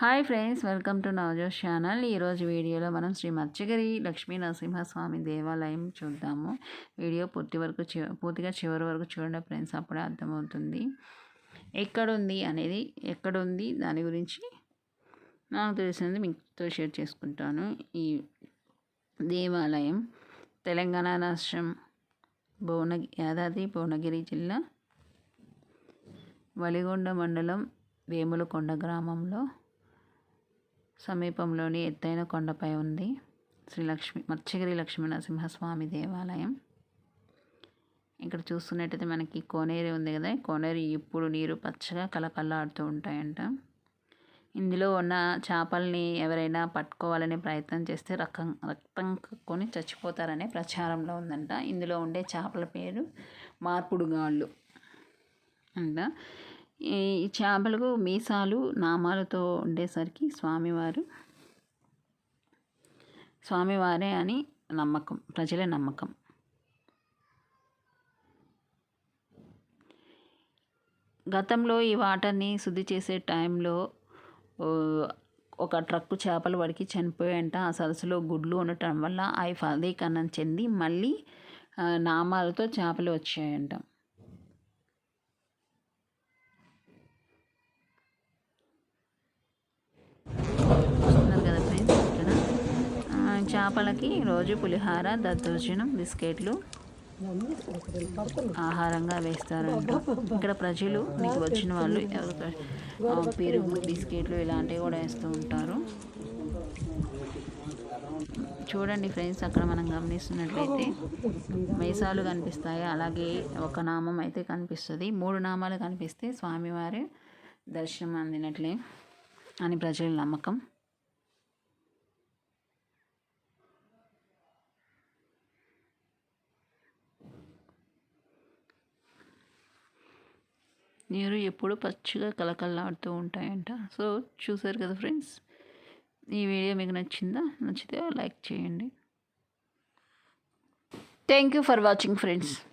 Hi friends welcome to Navjosh channel. ఈరోజు వీడియోలో మనం శ్రీ మత్స్యగిరి లక్ష్మీ నరసింహస్వామి దేవాలయం చూద్దాము. వీడియో పూర్తి వరకు పూర్తిగా చివరి వరకు చూడండి ఫ్రెండ్స్ అప్పుడే అర్థమవుతుంది. ఎక్కడుంది అనేది ఎక్కడుంది దాని గురించి నాకు తెలిసినది మీతో షేర్ చేసుకుంటాను. ఈ దేవాలయం తెలంగాణ రాష్ట్రం భువనగి యాదాద్రి భువనగిరి జిల్లా వలిగొండ మండలం వేములకొండ గ్రామంలో సమీపంలోని ఎత్తైన కొండపై ఉంది శ్రీ లక్ష్మి మత్స్యగిరి లక్ష్మీ నరసింహస్వామి దేవాలయం. ఇక్కడ చూస్తున్నట్టయితే మనకి కోనేరు ఉంది కదా. కోనేరు ఇప్పుడు నీరు పచ్చగా కలకల్లాడుతూ ఉంటాయంట. ఇందులో ఉన్న చేపల్ని ఎవరైనా పట్టుకోవాలనే ప్రయత్నం చేస్తే రక్తం రక్తం కక్కుని చచ్చిపోతారనే ప్రచారంలో ఉందంట. ఇందులో ఉండే చేపల పేరు మార్పుడుగాళ్ళు అంట. ఈ చేపలకు మీసాలు నామాలతో ఉండేసరికి స్వామివారు స్వామివారే అని నమ్మకం ప్రజల నమ్మకం. గతంలో ఈ వాటర్ని శుద్ధి చేసే టైంలో ఒక ట్రక్కు చేపలు పడికి చనిపోయాయంట ఆ సరస్సులో గుడ్లు ఉండటం వల్ల అవి ఫలదీకరణం చెంది మళ్ళీ నామాలతో చేపలు వచ్చాయంట చూస్తున్నారు కదా ఫ్రెండ్స్ ఇక్కడ చేపలకి రోజు పులిహార దద్దోజనం బిస్కెట్లు ఆహారంగా వేస్తారంట. ఇక్కడ ప్రజలు మీకు వచ్చిన వాళ్ళు ఎవరు పెరుగు బిస్కెట్లు ఇలాంటివి కూడా వేస్తూ ఉంటారు. చూడండి ఫ్రెండ్స్ అక్కడ మనం గమనిస్తున్నట్లయితే మేసాలు కనిపిస్తాయి. అలాగే ఒక నామం అయితే కనిపిస్తుంది. మూడు నామాలు కనిపిస్తే స్వామివారి దర్శనం అందినట్లే అని ప్రజల నమ్మకం. నీరు ఎప్పుడు పచ్చిగా కలకల్లాడుతూ ఉంటాయంట. సో చూసారు కదా ఫ్రెండ్స్? ఈ వీడియో మీకు నచ్చిందా? నచ్చితే లైక్ చేయండి. Thank you for watching friends.